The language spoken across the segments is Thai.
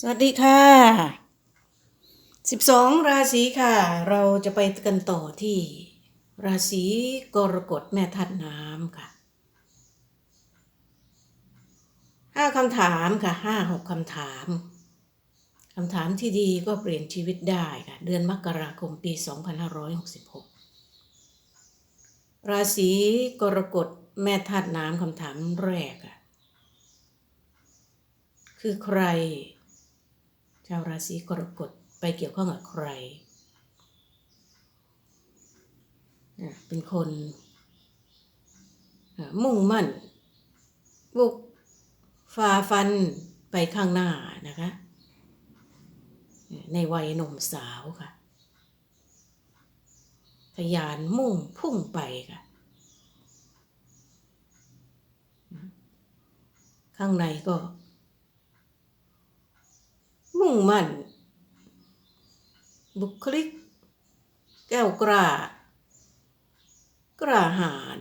สวัสดีค่ะ 12 ราศีค่ะ เราจะไปกันต่อที่ราศีกรกฎแม่ธาตุน้ำค่ะห้าคำถามค่ะห้าหกคำถามคำถามที่ดีก็เปลี่ยนชีวิตได้ค่ะ เดือนมกราคมปี 2566 ราศีกรกฎแม่ธาตุน้ำคำถามแรกอะคือใคร ชาวราศีกรกฎไปเกี่ยวข้องกับใครอะเป็นคนมุ่งมั่น บุกฝ่าฟันไปข้างหน้านะคะ ในวัยหนุ่มสาวค่ะทยานมุ่งพุ่งไปค่ะ ข้างในก็ มุ่งมั่น บุคลิก แก้วกล้ากล้าหาญ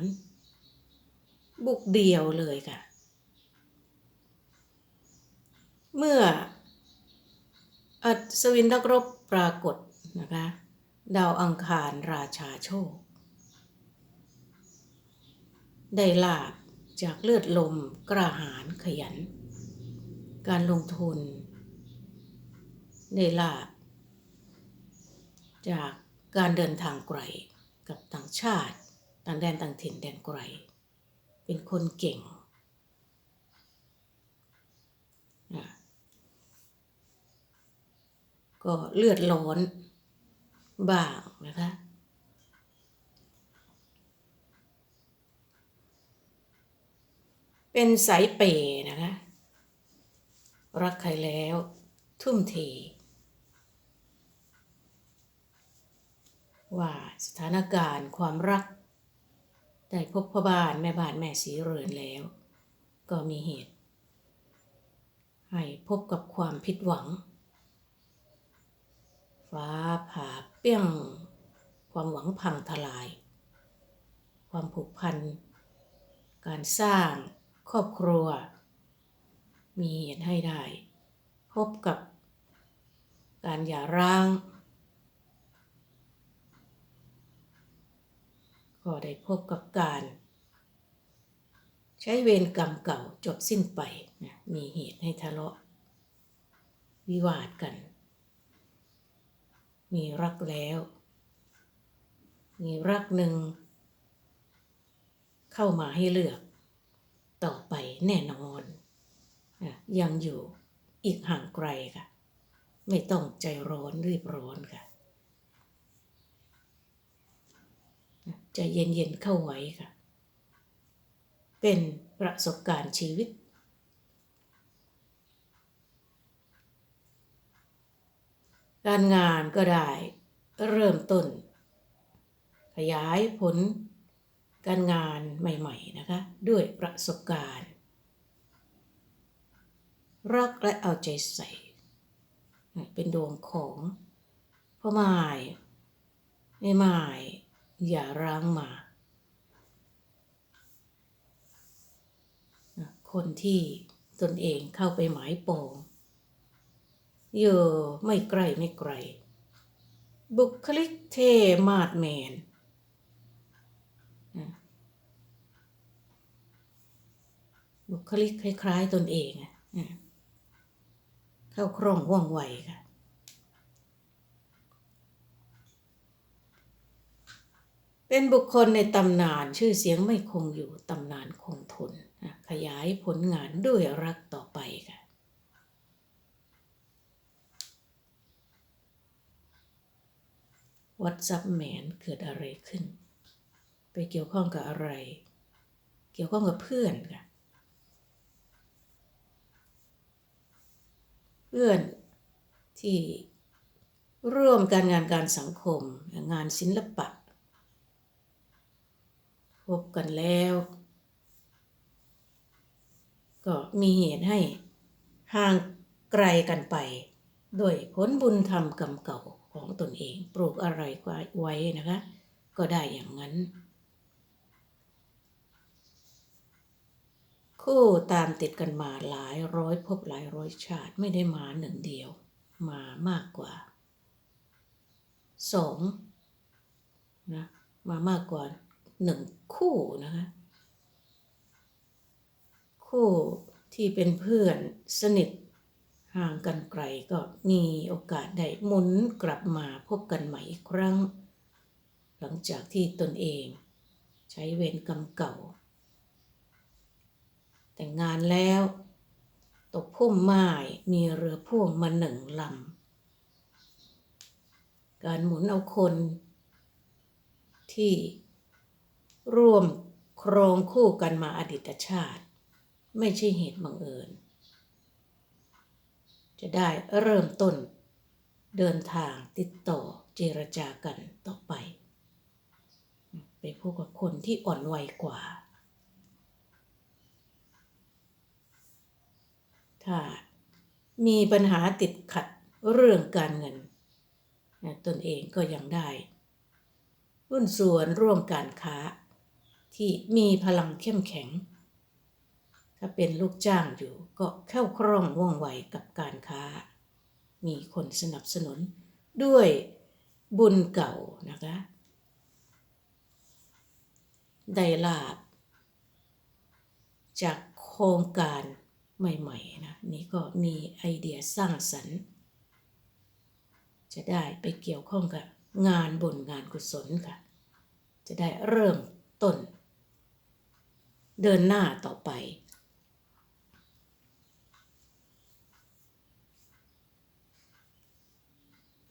บุกเดียวเลยค่ะ เมื่ออัศวินนักรบปรากฏนะคะ ดาวอังคารราชาโชค ได้ลาบจากเลือดลมกล้าหาญขยัน การลงทุน ได้ลาบจากการเดินทางไกลกับต่างชาติ ต่างแดนต่างถิ่นแดนไกล เป็นคนเก่งอะก็เลือดร้อนบ้างนะคะเป็นสายเปย์นะคะรักใครแล้ว ทุ่มเท ว่าสถานการณ์ความรัก ได้พบพ่อบ้านแม่บ้านแม่สีเรือนแล้ว ก็มีเหตุ ให้พบกับความผิดหวัง ฟ้าผ่าเปี้ยง ความหวังพังทลาย ความผูกพัน การสร้างครอบครัว มีเหตุให้ได้ พบกับการหย่าร้าง ก็ได้พบกับการ ใช้เวรกรรมเก่าจบสิ้นไปนะมีเหตุให้ทะเลาะ วิวาทกัน มีรักแล้ว มีรักหนึ่ง เข้ามาให้เลือก ต่อไปแน่นอนยังอยู่อีกห่างไกลค่ะ ไม่ต้องใจร้อนรีบร้อนค่ะ ใจเย็นๆเข้าไว้ค่ะ เป็นประสบการณ์ชีวิต การงานก็ได้เริ่มต้น ขยายผลการงานใหม่ๆนะคะ ด้วยประสบการณ์ รักและเอาใจใส่ เป็นดวงของพ่อไม้แม่ไม้ อย่าร้างมา คนที่ตนเองเข้าไปหมายปองเยอะไม่ไกลไม่ไกล บุคลิกเทมาดแมน บุคลิกคล้าย ๆ ตนเองอะเข้าคร่องว่องไวค่ะ เป็นบุคคลในตำนานชื่อเสียงไม่คงอยู่ตำนานคงทน ขยายผลงานด้วยรักต่อไปค่ะวัดซับแมนเกิดอะไรขึ้น ไปเกี่ยวข้องกับอะไร เกี่ยวข้องกับเพื่อนค่ะ เพื่อนที่ร่วมการงานการสังคม งานศิลปะ พบกันแล้ว ก็มีเหตุให้ห่างไกลกันไป โดยผลบุญธรรมกรรมเก่าของตนเองปลูกอะไรไว้นะคะ ก็ได้อย่างนั้น คู่ตามติดกันมาหลายร้อยภพหลายร้อยชาติไม่ได้มาหนึ่งเดียว มามากกว่าสองนะมามากกว่า หนึ่งคู่นะคะ คู่ที่เป็นเพื่อนสนิทห่างกันไกลก็มีโอกาสได้หมุนกลับมาพบกันใหม่อีกครั้ง หลังจากที่ตนเอง ใช้เวรกรรมเก่า แต่งงานแล้ว ตกพุ่มไม้มีเรือพ่วงมาหนึ่งลำ การหมุนเอาคน ที่ ร่วมโครงคู่กันมาอดีตชาติ ไม่ใช่เหตุบังเอิญ จะได้เริ่มต้น เดินทางติดต่อเจรจากันต่อไป ไปพบกับคนที่อ่อนวัยกว่า ถ้ามีปัญหาติดขัดเรื่องการเงินตนเองก็ยังได้หุ้นส่วนร่วมการค้า ที่มีพลังเข้มแข็ง ถ้าเป็นลูกจ้างอยู่ก็เข้าคล่องว่องไวกับการค้า มีคนสนับสนุนด้วยบุญเก่านะคะได้ลาบ จากโครงการใหม่ๆนะนี่ก็มีไอเดียสร้างสรรค์ จะได้ไปเกี่ยวข้องกับงานบุญงานกุศลค่ะ จะได้เริ่มต้น เดินหน้าต่อไป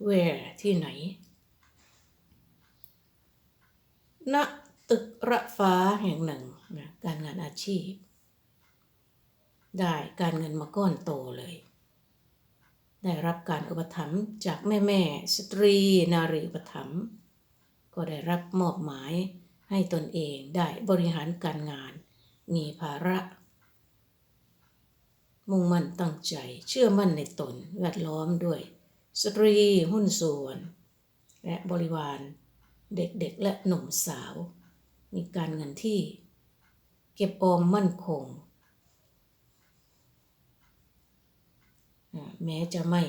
where ที่ไหน ณ ตึกระฟ้าแห่งหนึ่งนะการงานอาชีพ ได้การเงินมาก้อนโตเลย ได้รับการอุปถัมภ์จากแม่แม่สตรีนารีอุปถัมภ์ก็ได้รับมอบหมายให้ตนเองได้บริหารการงาน มีภาระ มุ่งมั่นตั้งใจ เชื่อมั่นในตนแวดล้อมด้วย สตรีหุ้นส่วน และบริวาร เด็กๆและหนุ่มสาว มีการเงินที่ เก็บออมมั่นคง แม้จะไม่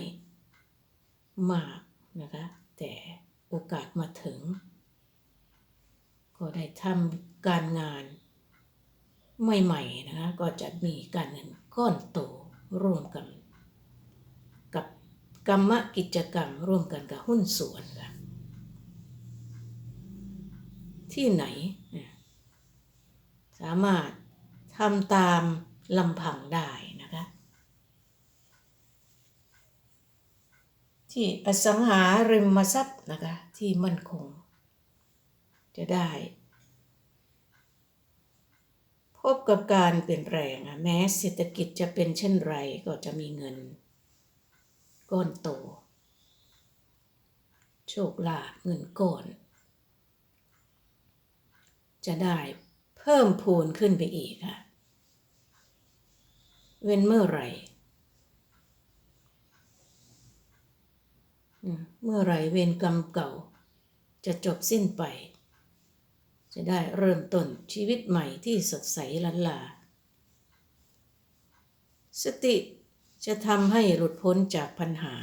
มากนะคะ แต่โอกาสมาถึง ก็ได้ทำการงาน ใหม่ๆนะคะก็จะมีการเงินก้อนโตร่วมกัน กับกรรมกิจกรรมร่วมกันกับหุ้นส่วนค่ะที่ไหน สามารถทำตามลำพังได้นะคะ ที่อสังหาริมทรัพย์นะคะที่มั่นคง จะได้ พบกับการเปลี่ยนแปลงอะแม้เศรษฐกิจจะเป็นเช่นไรก็จะมีเงิน ก้อนโต โชคลาภเงินก้อน จะได้เพิ่มพูนขึ้นไปอีกค่ะ เว้นเมื่อไรเมื่อไรเวรกรรมเก่า จะจบสิ้นไป จะได้เริ่มต้นชีวิตใหม่ที่สดใสลันลา สติจะทำให้หลุดพ้นจากปัญหา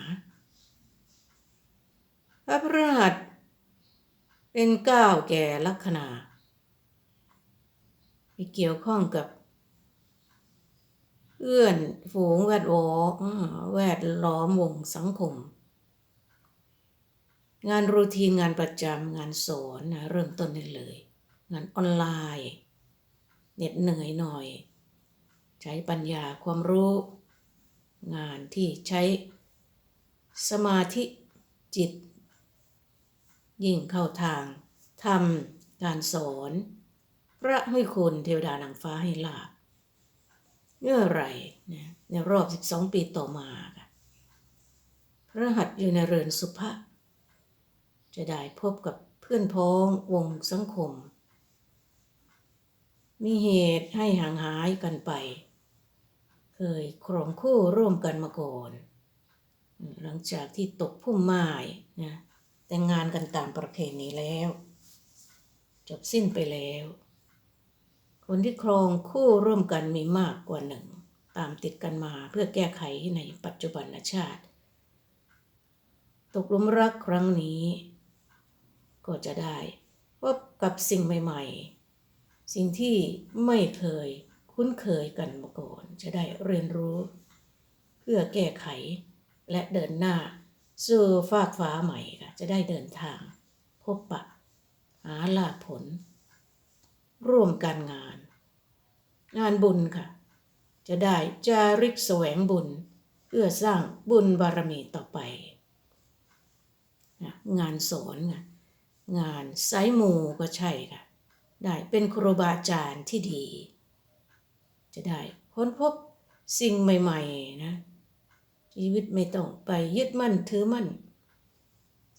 พระพฤหัสเป็นก้าวแก่ลัคนามีเกี่ยวข้องกับเพื่อนฝูงแวดวอแวดล้อมวงสังคม งานรูทีนงานประจำงานสอนนะเริ่มต้นได้เลย งานออนไลน์เหน็ดเหนื่อยหน่อย ใช้ปัญญาความรู้ งานที่ใช้สมาธิจิต ยิ่งเข้าทางทำการสอน พระให้คุณเทวดานางฟ้าให้ลาบเมื่อไรนะในรอบ 12 ปีต่อมาค่ะพระหัสอยู่ในเรือนสุภาพจะได้พบกับเพื่อนพ้องวงสังคม มีเหตุให้ห่างหายกันไป เคยครองคู่ร่วมกันมาก่อน หลังจากที่ตกพุ่มไม้นะแต่งงานกันตามประเพณีแล้ว จบสิ้นไปแล้ว คนที่ครองคู่ร่วมกันมีมากกว่าหนึ่ง ตามติดกันมาเพื่อแก้ไขในปัจจุบันชาติ ตกหลุมรักครั้งนี้ ก็จะได้พบกับสิ่งใหม่ ๆ สิ่งที่ไม่เคยคุ้นเคยกันมาก่อน จะได้เรียนรู้ เพื่อแก้ไขและเดินหน้าสู่ฟากฟ้าใหม่ค่ะจะได้เดินทาง พบปะ หาลาภผล ร่วมการงาน งานบุญค่ะ จะได้จาริกแสวงบุญ เพื่อสร้างบุญบารมีต่อไป งานสอนงานไซมูก็ใช่ค่ะ ได้เป็นครูบาอาจารย์ที่ดี จะได้ค้นพบสิ่งใหม่ ๆ นะ ชีวิตไม่ต้องไปยึดมั่นถือมั่น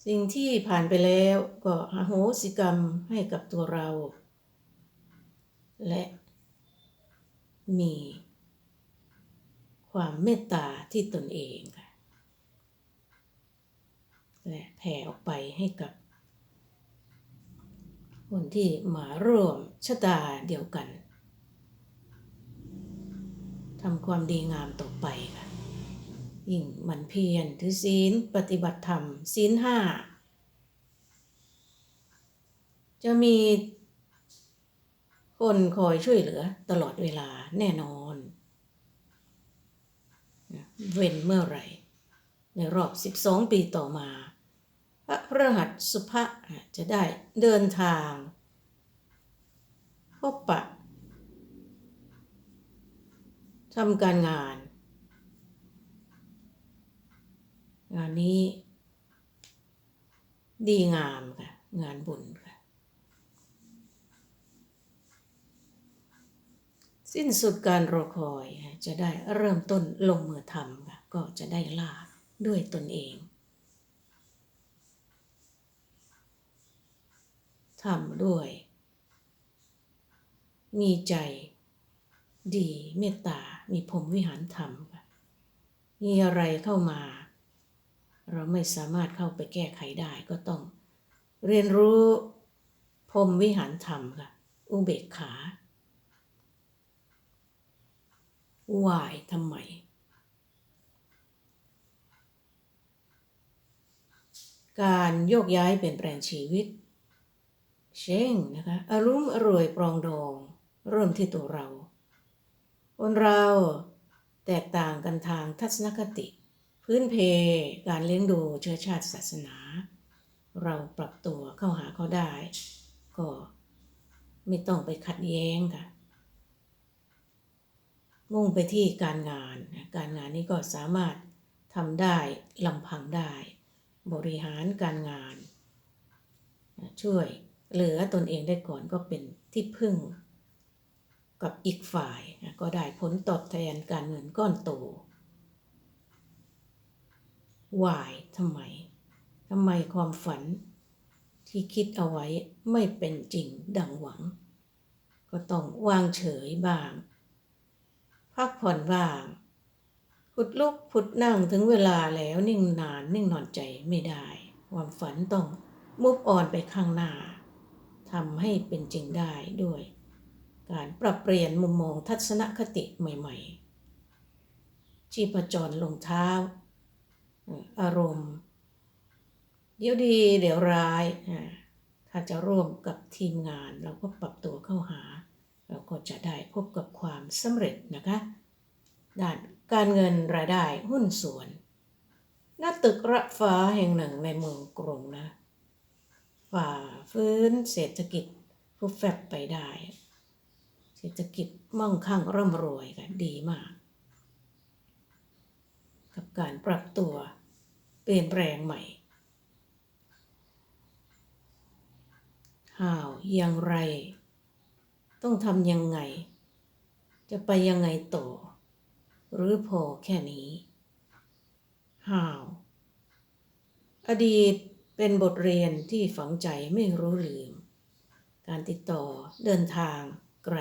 สิ่งที่ผ่านไปแล้วก็อโหสิกรรมให้กับตัวเรา และมีความเมตตาที่ตนเองค่ะและแผ่ออกไปให้กับ คนที่มาร่วมชะตาเดียวกันทำความดีงามต่อไปค่ะยิ่งหมันเพียรถือศีลปฏิบัติธรรมศีลห้าจะมีคนคอยช่วยเหลือตลอดเวลาแน่นอน เว้นเมื่อไหร่ ในรอบ 12 ปีต่อมา พระพระหัสสุภะจะได้เดินทาง พบปะทำการงาน งานนี้ ดีงามค่ะ งานบุญค่ะ สิ้นสุดการรอคอยจะได้เริ่มต้นลงมือทำค่ะ ก็จะได้ลาด้วยตนเองทำด้วย มีใจดีเมตตา มีพรมวิหารธรรมค่ะมีอะไรเข้ามา เราไม่สามารถเข้าไปแก้ไขได้ก็ต้อง เรียนรู้พรมวิหารธรรมค่ะ อุเบกขาวายทำไม การโยกย้ายเปลี่ยนแปลงชีวิต เช่งนะคะ อารมณ์อร่วยปรองดอง เริ่มที่ตัวเรา คนเราแตกต่างกันทางทัศนคติ พื้นเพการเลี้ยงดูเชื้อชาติศาสนา เราปรับตัวเข้าหาเขาได้ ก็ไม่ต้องไปขัดแย้งค่ะ มุ่งไปที่การงาน การงานนี้ก็สามารถทำได้ลำพังได้ บริหารการงาน ช่วยเหลือตนเองได้ก่อนก็เป็นที่พึ่ง กับอีกฝ่ายก็ได้ผลตอบแทนการเงินก้อนโตวายทำไมทำไมความฝันที่คิดเอาไว้ไม่เป็นจริงดังหวัง ก็ต้องวางเฉยบ้าง พักผ่อนบ้างพุดลุกพุดนั่งถึงเวลาแล้วนิ่งนานนิ่งนอนใจไม่ได้ ความฝันต้องมุฟออนไปข้างหน้าทำให้เป็นจริงได้ด้วย การปรับเปลี่ยนมุมมองทัศนคติใหม่ๆ ชีพจรลงเท้า อารมณ์ เดี๋ยวดีเดี๋ยวร้าย ถ้าจะร่วมกับทีมงานเราก็ปรับตัวเข้าหา เราก็จะได้พบกับความสำเร็จนะคะด้านการเงินรายได้หุ้นส่วนหน้าตึกระฟ้าแห่งหนึ่งในเมืองกรุงนะฝ่าฟื้นเศรษฐกิจฟุบแฟบไปได้ ศรษฐกิจมั่งคั่งร่ำรวยกันดีมาก กับการปรับตัวเปลี่ยนแปลงใหม่ห่าวอย่างไร ต้องทำยังไง จะไปยังไงต่อ หรือพอแค่นี้ห่าว อดีตเป็นบทเรียนที่ฝังใจไม่รู้ลืม การติดต่อเดินทางไกล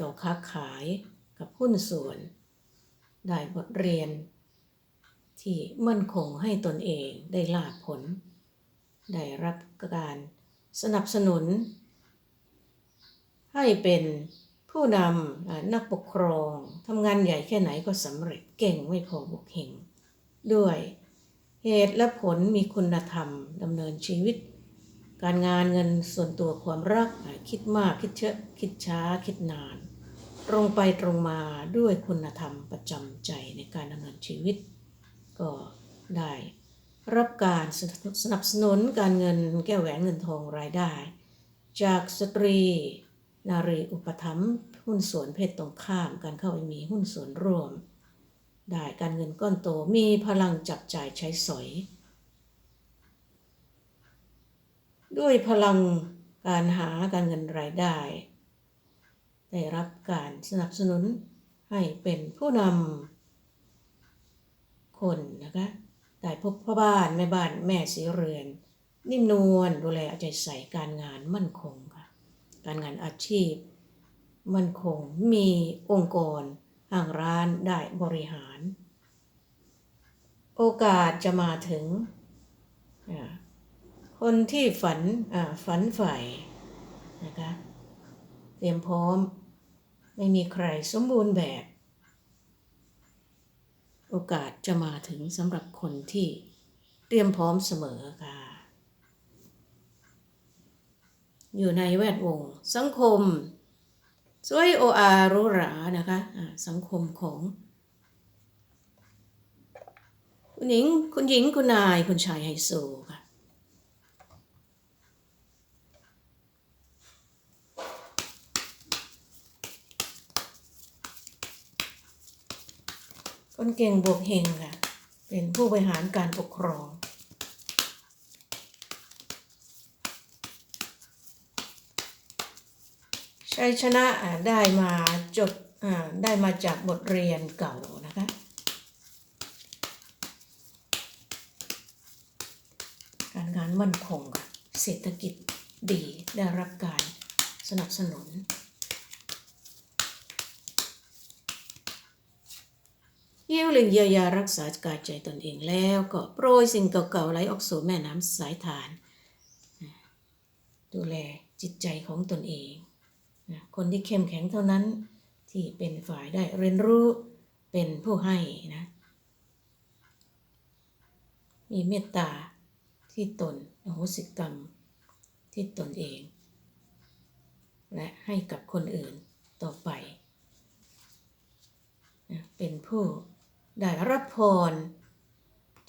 ต่อค้าขายกับหุ้นส่วน ได้บทเรียน ที่มั่นคงให้ตนเองได้ลาผล ได้รับการสนับสนุน ให้เป็นผู้นำอานักปกครองทำงานใหญ่แค่ไหนก็สำเร็จเก่งไม่พอบกเฮงด้วยเหตุและผลมีคุณธรรมดำเนินชีวิต การงานเงินส่วนตัวความรักคิดมากคิดเชอะคิดช้าคิดนาน ตรงไปตรงมาด้วยคุณธรรมประจำใจในการดำเนินชีวิต ก็ได้รับการสนับสนุนการเงินแก้วแหวนเงินทองรายได้ จากสตรี นารีอุปถัมภ์หุ้นส่วนเพศตรงข้าม การเข้าไปมีหุ้นส่วนร่วม ได้การเงินก้อนโตมีพลังจับจ่ายใช้สอย ด้วยพลังการหาการเงินรายได้ ได้รับการสนับสนุนให้เป็นผู้นำคนนะคะได้พบพ่อบ้านแม่บ้านแม่สีเรือน นิ่มนวลดูแลเอาใจใส่การงานมั่นคงค่ะการงานอาชีพ มั่นคงมีองค์กรห้างร้านได้บริหาร โอกาสจะมาถึง คนที่ฝันฝันใฝ่นะคะ เตรียมพร้อม ไม่มีใครสมบูรณ์แบบ โอกาสจะมาถึงสำหรับคนที่เตรียมพร้อมเสมอค่ะ อยู่ในแวดวง สังคมสวยโออารู้หรานะคะสังคมของคุณหญิงคุณหญิงคุณนายคุณชายไฮโซค่ะ เก่งบวกเฮงค่ะ เป็นผู้บริหารการปกครอง ชัยชนะได้มาจบได้มาจากบทเรียนเก่านะคะการงานมั่นคงค่ะ เศรษฐกิจดีได้รับการสนับสนุน เยี่ยวเลึงเยียวยารักษากายใจตนเองแล้วก็โปรยสิ่งเก่าๆไหลออกสู่แม่น้ำสายทาน ดูแลจิตใจของตนเอง คนที่เข้มแข็งเท่านั้นที่เป็นฝ่ายได้เรียนรู้เป็นผู้ให้นะ มีเมตตาที่ตนอโหสิกรรมที่ตนเอง และให้กับคนอื่นต่อไป เป็นผู้ ได้รับพร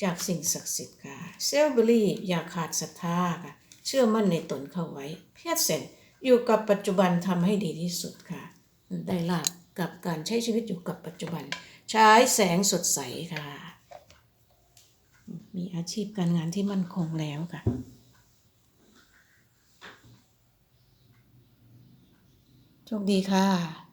จากสิ่งศักดิ์สิทธิ์ค่ะ เซลบลีอย่าขาดศรัทธาค่ะ เชื่อมั่นในตนเข้าไว้ เพียรเสร็จอยู่กับปัจจุบันทำให้ดีที่สุดค่ะ ได้ลาบกับการใช้ชีวิตอยู่กับปัจจุบัน ใช้แสงสดใสค่ะ มีอาชีพการงานที่มั่นคงแล้วค่ะโชคดีค่ะ